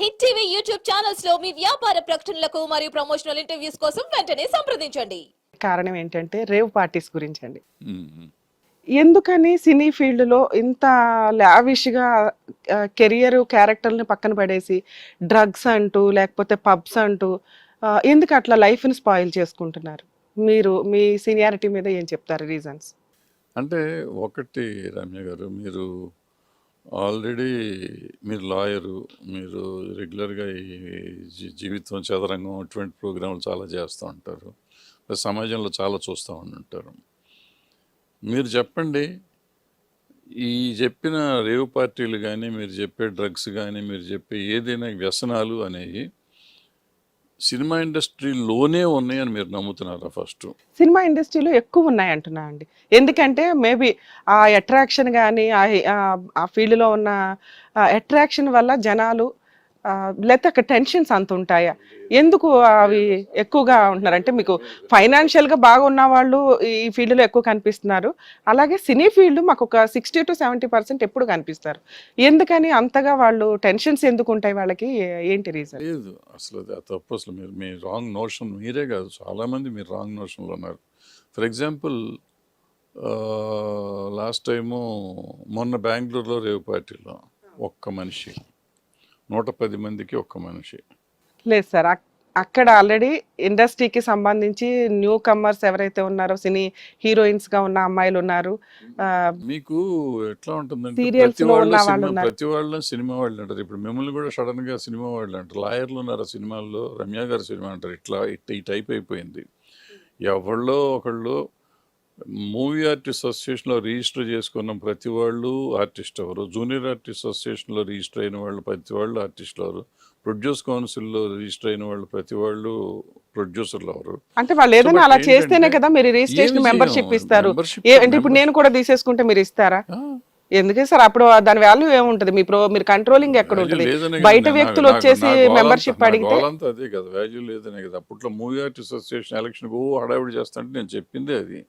Hit TV YouTube ఛానల్స్లో మీ వ్యాపార ప్రకటనలకు మరియు ప్రమోషనల్ ఇంటర్వ్యూస్ కోసం వెంటనే సంప్రదించండి. కారణం ఏంటంటే రేవ్ పార్టీస్ గురించి అండి. ఎందుకని సినీ ఫీల్డ్లో ఇంత లావిష్గా కెరియర్ క్యారెక్టర్ని పక్కన పడేసి డ్రగ్స్ అంటూ లేకపోతే పబ్స్ అంటూ ఆ, ఎందుకు అట్లా లైఫ్ని స్పాయిల్ చేసుకుంటున్నారు? మీరు మీ సీనియారిటీ మీద ఏం చెప్తారు రీజన్స్? అంటే ఒకటి రమ్య గారు మీరు ఆల్రెడీ మీరు లాయరు మీరు రెగ్యులర్గా ఈ జీ- జీవితం చదరంగం అటువంటి ప్రోగ్రాంలు చాలా చేస్తూ ఉంటారు. సమాజంలో చాలా చూస్తూ ఉంటారు మీరు చెప్పండి ఈ చెప్పిన రేవ్ పార్టీలు కానీ మీరు చెప్పే డ్రగ్స్ కానీ మీరు చెప్పే ఏదైనా వ్యసనాలు అనేవి సినిమా ఇండస్ట్రీలోనే ఉన్నాయని మీరు నమ్ముతున్నారా ఫస్ట్? సినిమా ఇండస్ట్రీలో ఎక్కువ ఉన్నాయి అంటున్నా అండి. ఎందుకంటే మేబీ ఆ అట్రాక్షన్ కానీ ఆ ఫీల్డ్లో ఉన్న అట్రాక్షన్ వల్ల జనాలు లేకపోతే అక్కడ టెన్షన్స్ అంత ఉంటాయా? ఎందుకు అవి ఎక్కువగా ఉంటున్నారు? అంటే మీకు ఫైనాన్షియల్గా బాగా ఉన్న వాళ్ళు ఈ ఫీల్డ్లో ఎక్కువ కనిపిస్తున్నారు. అలాగే సినీ ఫీల్డ్ మాకు ఒక సిక్స్టీ టు సెవెంటీ పర్సెంట్ ఎప్పుడు కనిపిస్తారు. ఎందుకని అంతగా వాళ్ళు టెన్షన్స్ ఎందుకు ఉంటాయి వాళ్ళకి? ఏంటి రీజన్? లేదు అసలు తప్పు అసలు. మీరు మీ రాంగ్ నోషన్ మీరే కాదు. చాలామంది మీరు రాంగ్ నోషన్లో ఉన్నారు. ఫర్ ఎగ్జాంపుల్ లాస్ట్ టైము మొన్న బెంగళూరులో రేవు పార్టీలో ఒక్క మనిషి. నూట పది మందికి ఒక్క మనిషి. లేదు సార్ అక్- అక్కడ ఆల్రెడీ ఇండస్ట్రీకి సంబంధించి న్యూ కమ్మర్స్ ఎవరైతే ఉన్నారో సినీ హీరోయిన్స్గా ఉన్న అమ్మాయిలు ఉన్నారు మీకు ఎట్లా ఉంటుందంటే ప్రతి వాళ్ళు సినిమా. ప్రతి వాళ్ళు సినిమా వాళ్ళు అంటారు. ఇప్పుడు మిమ్మల్ని కూడా సడన్గా సినిమా వాళ్ళు అంటారు. లాయర్లు ఉన్నారు సినిమాల్లో రమ్య గారి సినిమా అంటారు. ఇట్లా ఇట్లా ఈ టైప్ అయిపోయింది. ఎవళ్ళో ఒకళ్ళు మూవీ ఆర్టిస్ట్ అసోసియేషన్లో రిజిస్టర్ చేసుకున్న ప్రతి వాళ్ళు ఆర్టిస్ట్ ఎవరు? జూనియర్ ఆర్టిస్ట్ అసోసియేషన్లో రిజిస్టర్ అయిన వాళ్ళు ప్రతి వాళ్ళు ఆర్టిస్టులు ఎవరు? ప్రొడ్యూస్ కౌన్సిల్లో రిజిస్టర్ అయిన వాళ్ళు ప్రతి వాళ్ళు ప్రొడ్యూసర్లు ఎవరు? అంటే వాళ్ళు ఏదైనా అలా చేస్తేనే కదా మీరు రిజిస్ట్రేషన్ మెంబర్షిప్? ఇస్తారు. అంటే ఇప్పుడు నేను కూడా తీసేసుకుంటే మీరు ఇస్తారా? ఎందుకే సార్? అప్పుడు దాని వాల్యూ ఏముంటుంది? మీ ప్రో మీరు కంట్రోలింగ్ ఎక్కడ ఉంటుంది? బయట వ్యక్తులు వచ్చేసి మెంబర్షిప్ అడిగితే అదే కదా వాల్యూ లేదనే కదా. అప్పట్లో మూవీ ఆర్టిస్ట్ అసోసియేషన్ ఎలక్షన్ ఓ హడావిడి చేస్తుంటే నేను చెప్పిందే అది.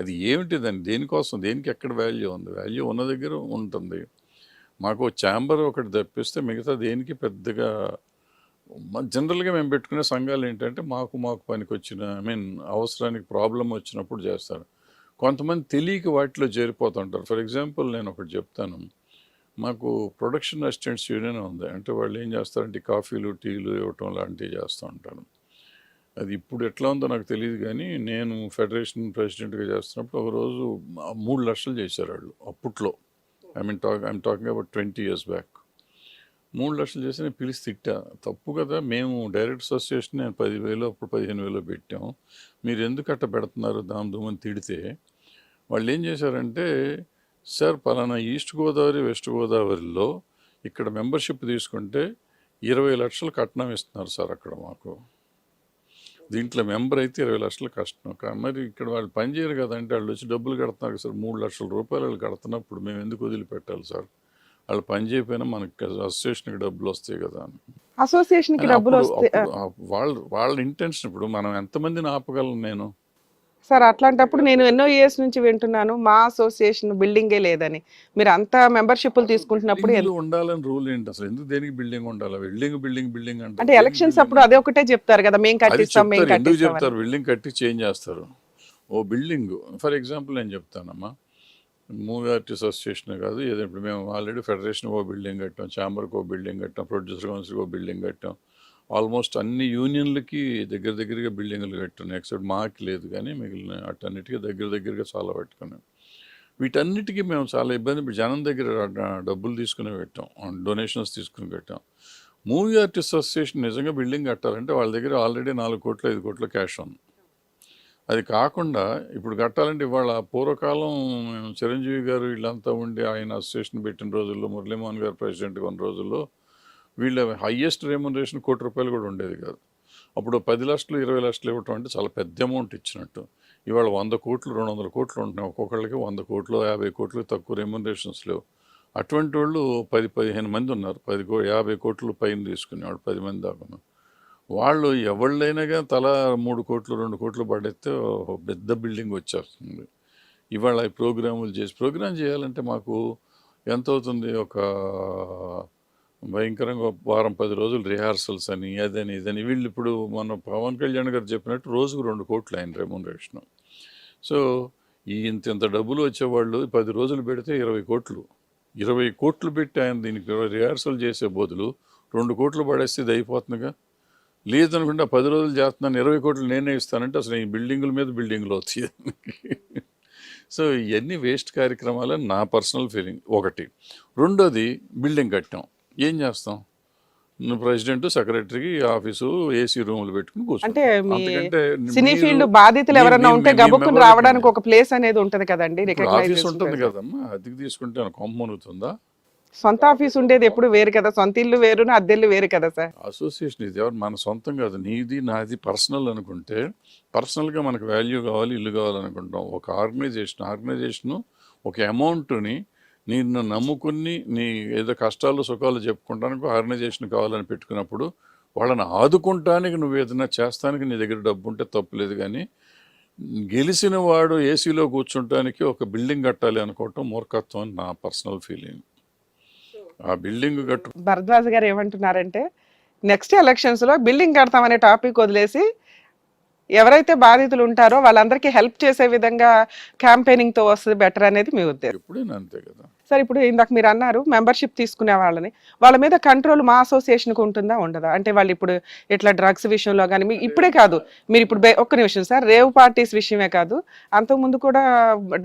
అది ఏమిటి దాన్ని దేనికోసం? దేనికి ఎక్కడ వాల్యూ ఉంది? వాల్యూ ఉన్న దగ్గర ఉంటుంది. మాకు ఛాంబర్ ఒకటి తప్పిస్తే మిగతా దేనికి పెద్దగా జనరల్గా మేము పెట్టుకునే సంఘాలు ఏంటంటే మాకు మాకు పనికి వచ్చిన ఐ మీన్ అవసరానికి ప్రాబ్లం వచ్చినప్పుడు చేస్తారు. కొంతమంది తెలియక వాటిలో చేరిపోతుంటారు. ఫర్ ఎగ్జాంపుల్ నేను ఒకటి చెప్తాను. మాకు ప్రొడక్షన్ అసిస్టెంట్స్ యూనియన్ ఉంది. అంటే వాళ్ళు ఏం చేస్తారంటే కాఫీలు టీలు ఇవ్వటం లాంటివి చేస్తూ ఉంటారు. అది ఇప్పుడు ఎట్లా ఉందో నాకు తెలియదు కానీ నేను ఫెడరేషన్ ప్రెసిడెంట్గా చేస్తున్నప్పుడు ఒకరోజు మూడు లక్షలు చేశారు వాళ్ళు అప్పట్లో. I mean talk I'm talking about twenty years back. మూడు లక్షలు చేసి నేను పిలిచి తిట్టా. తప్పు కదా మేము డైరెక్ట్ అసోసియేషన్ నేను పదివేలు అప్పుడు పదిహేను వేలు పెట్టాం. మీరు ఎందుకు అట్ట పెడుతున్నారు దాని దుమ్మని తిడితే? వాళ్ళు ఏం చేశారంటే సార్ పలానా ఈస్ట్ గోదావరి వెస్ట్ గోదావరిలో ఇక్కడ మెంబర్షిప్ తీసుకుంటే ఇరవై లక్షలు కట్నం ఇస్తున్నారు సార్ అక్కడ మాకు. దీంట్లో మెంబర్ అయితే ఇరవై లక్షలు కష్టం. మరి ఇక్కడ వాళ్ళు పని చేయరు కదంటే వాళ్ళు వచ్చి డబ్బులు కడుతున్నారు సార్. మూడు లక్షల రూపాయలు వాళ్ళు కడుతున్నప్పుడు మేము ఎందుకు వదిలిపెట్టాలి సార్? వాళ్ళు పని చేయకపోయినా మనకి అసోసియేషన్కి డబ్బులు వస్తాయి కదా అని. అసోసియేషన్కి డబ్బులు వాళ్ళ వాళ్ళ ఇంటెన్షన్ ఇప్పుడు మనం ఎంతమందిని ఆపగలను నేను? సార్ అట్లాంటప్పుడు నేను ఎన్నో ఇయర్స్ నుంచి వింటున్నాను మా అసోసియేషన్ బిల్డింగే లేదని. మీరు అంత మెంబర్షిప్లు తీసుకుంటున్నప్పుడు ఉండాలని రూల్ ఏంటి అసలు? ఎందుకు దేనికి బిల్డింగ్ ఉండాలి? బిల్డింగ్ బిల్డింగ్ బిల్డింగ్ అంటే అంటే ఎలక్షన్స్ అప్పుడు అదే ఒకటే చెప్తారు కదా మేము కట్టిస్తాం మేము కట్టిస్తాం. చెప్తారు? బిల్డింగ్ కట్టి చేంజ్ చేస్తారు. ఓ బిల్డింగ్ ఫర్ ఎగ్జాంపుల్ నేను చెప్తానమ్మా. మూవీ ఆర్టిస్ట్ అసోసియేషన్ కాదు ఏదో ఇప్పుడు మేము ఆల్రెడీ ఫెడరేషన్ ఓ బిల్డింగ్ కట్టాం ఛాంబర్కి ఓ బిల్డింగ్ కట్టాం ప్రొడ్యూసర్ కౌన్సిల్కి ఓ బిల్డింగ్ కట్టాం. ఆల్మోస్ట్ అన్ని యూనియన్లకి దగ్గర దగ్గరగా బిల్డింగ్లు కట్టున్నాయి. ఎక్సెప్ట్ మాకు లేదు కానీ మిగిలిన అటన్నిటికీ దగ్గర దగ్గరగా చాలా పెట్టుకున్నాం. వీటన్నిటికీ మేము చాలా ఇబ్బంది జనం దగ్గర డబ్బులు తీసుకుని పెట్టాం. డొనేషన్స్ తీసుకుని పెట్టాం. మూవీ ఆర్టిస్ట్ అసోసియేషన్ నిజంగా బిల్డింగ్ కట్టాలంటే వాళ్ళ దగ్గర ఆల్రెడీ నాలుగు కోట్లు ఐదు కోట్ల క్యాష్ ఉంది. అది కాకుండా ఇప్పుడు కట్టాలంటే ఇవాళ పూర్వకాలం చిరంజీవి గారు వీళ్ళంతా ఉండి ఆయన అసోసియేషన్ పెట్టిన రోజుల్లో మురళీమోహన్ గారు ప్రెసిడెంట్ కొన్ని రోజుల్లో వీళ్ళ హయ్యెస్ట్ రెమ్యునరేషన్ కోటి రూపాయలు కూడా ఉండేది కాదు. అప్పుడు పది లక్షలు ఇరవై లక్షలు ఇవ్వటం అంటే చాలా పెద్ద అమౌంట్ ఇచ్చినట్టు. ఇవాళ వంద కోట్లు రెండు వందల కోట్లు ఉంటున్నాయి. ఒక్కొక్కళ్ళకి వంద కోట్లు యాభై కోట్లు తక్కువ రెమ్యునరేషన్స్ లేవు. అటువంటి వాళ్ళు పది పదిహేను మంది ఉన్నారు. పది కో యాభై కోట్లు పైన తీసుకునేవాళ్ళు పది మంది దాకా వాళ్ళు ఎవళ్ళైనా కానీ తల మూడు కోట్లు రెండు కోట్లు పడేస్తే పెద్ద బిల్డింగ్ వచ్చేస్తుంది. ఇవాళ ఈ ప్రోగ్రాములు చేసి ప్రోగ్రామ్ చేయాలంటే మాకు ఎంత అవుతుంది ఒక భయంకరంగా వారం పది రోజులు రిహార్సల్స్ అని అదని ఇదని. వీళ్ళు ఇప్పుడు మన పవన్ కళ్యాణ్ గారు చెప్పినట్టు రోజుకు రెండు కోట్లు ఆయన రెమ్యూనరేషన్ సో ఈ ఇంత ఇంత డబ్బులు వచ్చేవాళ్ళు పది రోజులు పెడితే ఇరవై కోట్లు. ఇరవై కోట్లు పెట్టి ఆయన దీనికి రిహార్సల్ చేసే బదులు రెండు కోట్లు పడేస్తే ఇది అయిపోతుందిగా? లేదనుకుంటే పది రోజులు చేస్తున్నాను ఇరవై కోట్లు నేనే ఇస్తానంటే అసలు ఈ బిల్డింగుల మీద బిల్డింగులు అవుతాయి సో ఇవన్నీ వేస్ట్ కార్యక్రమాలని నా పర్సనల్ ఫీలింగ్ ఒకటి. రెండోది బిల్డింగ్ కట్టాం. ఏం చేస్తాం? నువ్వు ప్రెసిడెంట్ సెక్రటరీకి ఆఫీసు ఏసీ రూములు పెట్టుకుని కూర్చుంటాం. సినీ ఫీల్డ్ బాధితులు మీ- ఉంటే గబుక్కుని రావడానికి. ఒక ప్లేస్ అనేది ఉంటది కదండి ఆఫీస్ ఉంటుంది. కదమ్మా అద్దెకి తీసుకుంటే ఏమైనా కొమ్మ మునుగుతుందా సొంత ఆఫీస్ ఉండేది ఎప్పుడు వేరు కదా సొంత ఇల్లు వేరు అద్దెల్లు వేరు కదా సార్? అసోసియేషన్ ఇది ఎవరు? మన సొంతం కాదు నీది నాది పర్సనల్ అనుకుంటే పర్సనల్గా మనకు వాల్యూ కావాలి ఇల్లు కావాలనుకుంటాం ఒక ఆర్గనైజేషన్ ఆర్గనైజేషను ఒక అమౌంట్ని నిన్ను నమ్ముకుని నీ ఏదో కష్టాలు సుఖాలు చెప్పుకుంటానికి ఆర్గనైజేషన్ కావాలని పెట్టుకున్నప్పుడు వాళ్ళని ఆదుకుంటానికి నువ్వు ఏదైనా చేస్తానికి నీ దగ్గర డబ్బు ఉంటే తప్పులేదు కానీ గెలిచిన వాడు ఏసీలో కూర్చుంటానికి ఒక బిల్డింగ్ కట్టాలి అనుకోవటం మూర్ఖత్వం అని నా పర్సనల్ ఫీలింగ్. ఆ బిల్డింగ్ కట్టు భరద్వాజ్ గారు ఏమంటున్నారంటే నెక్స్ట్ ఎలక్షన్స్లో బిల్డింగ్ కడతామనే టాపిక్ వదిలేసి ఎవరైతే బాధితులు ఉంటారో వాళ్ళందరికీ హెల్ప్ చేసే విధంగా క్యాంపెయినింగ్తో వస్తుంది బెటర్ అనేది మీ ఉద్దేశం. ఎప్పుడైనా అంతే కదా. సార్ ఇప్పుడు ఇందాక మీరు అన్నారు మెంబర్షిప్ తీసుకునే వాళ్ళని. వాళ్ళ మీద కంట్రోల్ మా అసోసియేషన్కి ఉంటుందా ఉండదా? అంటే వాళ్ళు ఇప్పుడు ఇట్లా డ్రగ్స్ విషయంలో కానీ ఇప్పుడే కాదు. మీరు ఇప్పుడు ఒక్క నిమిషం సార్ రేవ్ పార్టీస్ విషయమే కాదు. అంతకుముందు కూడా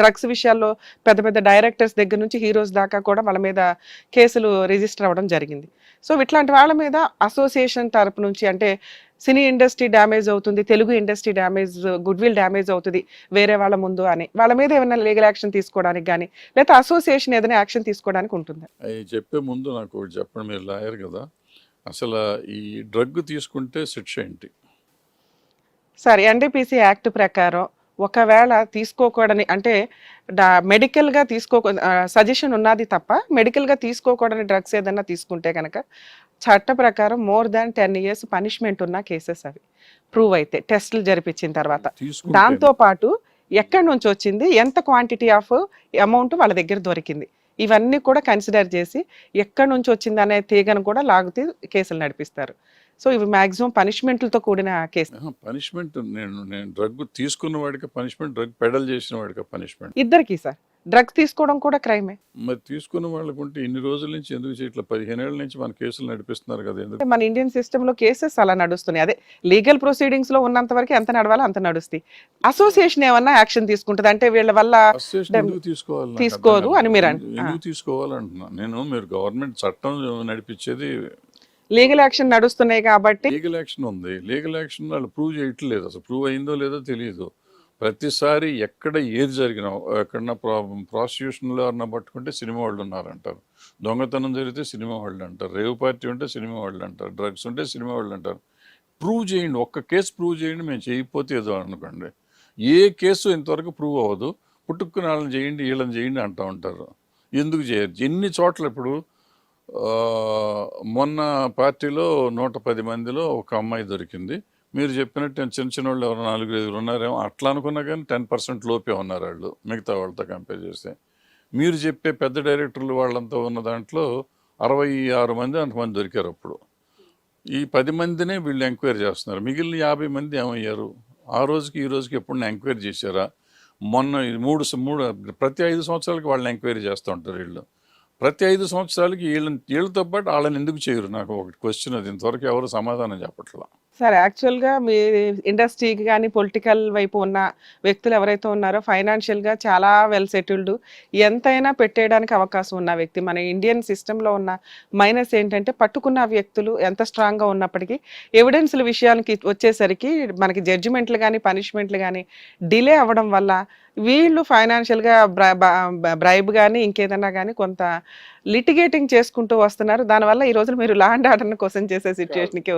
డ్రగ్స్ విషయాల్లో పెద్ద పెద్ద డైరెక్టర్స్ దగ్గర నుంచి హీరోస్ దాకా కూడా వాళ్ళ మీద కేసులు రిజిస్టర్ అవ్వడం జరిగింది. సో ఇట్లాంటి వాళ్ళ మీద అసోసియేషన్ తరపు నుంచి అంటే సినీ ఇండస్ట్రీ డ్యామేజ్ అవుతుంది Telugu industry damage good will damage అవుతుంది వేరే వాళ్ళ ముందు అని. వాళ్ళ మీద ఏమైనా లీగల్ యాక్షన్ తీసుకోవడానికి కానీ లేకపోతే అసోసియేషన్ ఏదైనా యాక్షన్ తీసుకోవడానికి ఉంటుందా. చెప్పే ముందు నాకు చెప్పండి మీరు లాయర్ కదా. అసలు ఈ డ్రగ్ తీసుకుంటే శిక్ష ఏంటి? సార్ ఎన్డీపీసీ యాక్ట్ ప్రకారం ఒకవేళ తీసుకోకూడని అంటే మెడికల్గా తీసుకో సజెషన్ ఉన్నది తప్ప మెడికల్గా తీసుకోకూడని డ్రగ్స్ ఏదైనా తీసుకుంటే కనుక చట్ట ప్రకారం more than ten years punishment ఉన్న కేసెస్ అవి. ప్రూవ్ అయితే టెస్టులు జరిపించిన తర్వాత. దాంతో పాటు ఎక్కడి నుంచి వచ్చింది ఎంత క్వాంటిటీ ఆఫ్ అమౌంట్ వాళ్ళ దగ్గర దొరికింది? ఇవన్నీ కూడా కన్సిడర్ చేసి ఎక్కడి నుంచి వచ్చింది అనే తీగను కూడా లాగుతూ కేసులు నడిపిస్తారు. సో ఇవి మాక్సిమం పనిష్మెంట్లతో కూడిన కేసు. పనిష్మెంట్ నేను నేను డ్రగ్ తీసుకున్న వాడికి పనిష్మెంట్ డ్రగ్ పెడల్ చేసిన వాడికి పనిష్మెంట్. ఇద్దరికి సార్. డ్రగ్స్ తీసుకోవడం కూడా క్రైమే. మరి తీసుకున్న వాళ్ళకుంటే ఇన్ని రోజుల నుంచి ఎందుకు చేయట్లా? పదిహేను ఏళ్ళ నుంచి మన కేసులు నడిపిస్తున్నారు కదా ఎందుకు? మన ఇండియన్ సిస్టమ్లో కేసెస్ అలా నడుస్తున్నాయి. అదే లీగల్ ప్రొసీడింగ్స్లో ఉన్నంత వరకు ఎంత నడవాలో అంత నడుస్తాయి. అసోసియేషన్ ఏమన్నా యాక్షన్ తీసుకుంటది? అంటే వీళ్ళ వల్ల తీసుకోవాలి? కాదు. అని మీరు ఎందుకు తీసుకోవాలంటున్నా? నేను మీరు గవర్నమెంట్ చట్టం నడిపించేది లీగల్ యాక్షన్ నడుస్తున్నాయి కాబట్టి లీగల్ యాక్షన్ ఉంది. లీగల్ యాక్షన్ వాళ్ళు ప్రూవ్ చేయట్లేదు. అసలు ప్రూవ్ అయిందో లేదో తెలియదు ప్రతిసారి ఎక్కడ ఏది జరిగినా ఎక్కడన్నా ప్రాసిక్యూషన్లో ఎవరన్నా పట్టుకుంటే సినిమా వాళ్ళు ఉన్నారంటారు. దొంగతనం జరిగితే సినిమా వాళ్ళు అంటారు. రేవ్ పార్టీ ఉంటే సినిమా వాళ్ళు అంటారు. డ్రగ్స్ ఉంటే సినిమా వాళ్ళు అంటారు. ప్రూవ్ చేయండి. ఒక్క కేసు ప్రూవ్ చేయండి. మేము చేయకపోతే ఏదో అనుకోండి. ఏ కేసు ఇంతవరకు ప్రూవ్ అవ్వదు. పుట్టుక్కుని వాళ్ళని చేయండి వీళ్ళని చేయండి అంటూ ఉంటారు. ఎందుకు చేయరు? ఎన్ని చోట్ల ఇప్పుడు మొన్న పార్టీలో నూట పది మందిలో ఒక అమ్మాయి దొరికింది. మీరు చెప్పినట్టు చిన్న చిన్న వాళ్ళు ఎవరు నాలుగు ఐదుగురు ఉన్నారేమో అట్లా అనుకున్నా కానీ టెన్ పర్సెంట్ లోపే ఉన్నారు వాళ్ళు మిగతా వాళ్ళతో కంపేర్ చేస్తే. మీరు చెప్పే పెద్ద డైరెక్టర్లు వాళ్ళంతా ఉన్న దాంట్లో అరవై ఆరు మంది అంతమంది దొరికారు అప్పుడు. ఈ పది మందినే వీళ్ళు ఎంక్వైరీ చేస్తున్నారు. మిగిలిన యాభై మంది ఏమయ్యారు? ఆ రోజుకి ఈ రోజుకి ఎప్పుడైనా ఎంక్వైరీ చేశారా? మొన్న మూడు మూడు ప్రతి ఐదు సంవత్సరాలకి వాళ్ళని ఎంక్వైరీ చేస్తూ ఉంటారు వీళ్ళు. ప్రతి ఐదు సంవత్సరాలకి వీళ్ళని వీళ్ళతో పాటు వాళ్ళని ఎందుకు చేయరు? నాకు ఒకటి క్వశ్చన్ అది. ఇంతవరకు ఎవరు సమాధానం చెప్పట్లా. సార్ యాక్చువల్గా మీ ఇండస్ట్రీకి కానీ పొలిటికల్ వైపు ఉన్న వ్యక్తులు ఎవరైతే ఉన్నారో ఫైనాన్షియల్గా చాలా వెల్ సెటిల్డ్. ఎంతైనా పెట్టేయడానికి అవకాశం ఉన్న వ్యక్తి మన ఇండియన్ సిస్టమ్లో ఉన్న మైనస్ ఏంటంటే పట్టుకున్న వ్యక్తులు ఎంత స్ట్రాంగ్గా ఉన్నప్పటికీ ఎవిడెన్స్ల విషయానికి వచ్చేసరికి మనకి జడ్జిమెంట్లు కానీ పనిష్మెంట్లు కానీ డిలే అవ్వడం వల్ల వీళ్ళు ఫైనాన్షియల్గా బ్రైబ్ కానీ ఇంకేదైనా కానీ కొంత లిటిగేటింగ్ చేసుకుంటూ వస్తున్నారు. దానివల్ల ఈ రోజు మీరు లా అండ్ ఆర్డర్ కోసం చేసే సిచ్యువేషన్కే